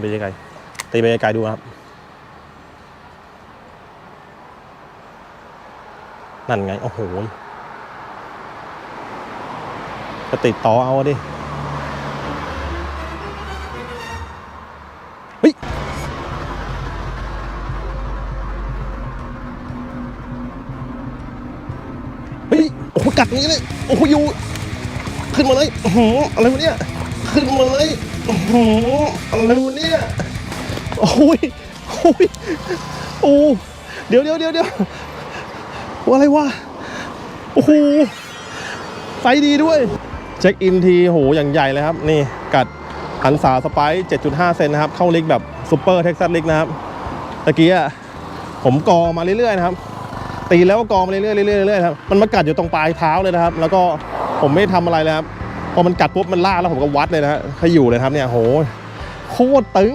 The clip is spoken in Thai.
ไปไกลๆตีไปไกลๆดูครับ นั่นไง โอ้โหจะติดต่อเอาดิฮ้ยเฮ้ยโอ้โหกัดอย่างนี้เลย โอ้โหยูขึ้นมาเลยโอ้โหอะไรวะเนี่ย ขึ้นมาเลย โอ้โหอะไรวะเนี่ย โอ้ย โอ้ย โอ้เดี๋ยวเดี๋ยวเดี๋ยวเดี๋ยวอะไรวะ โอ้โหไซส์ดีด้วย เช็คอินทีโหอย่างใหญ่เลยครับ นี่กัดหันสาสไปซ์7.5 เซนนะครับ เข้าลิกแบบซูเปอร์เท็กซัสลิกนะครับ ตะกี้อะผมกอมาเรื่อยๆนะครับ ตีแล้วก็กอมาเรื่อยๆเรื่อยๆเรื่อยๆครับ มันมากัดอยู่ตรงปลายเท้าเลยนะครับ แล้วก็ผมไม่ทำอะไรเลยครับ พอมันกัดปุ๊บมันล่ากแล้วผมก็วัดเลยนะฮะขอยู่เลยครับเนี่ยโหโคตรตึง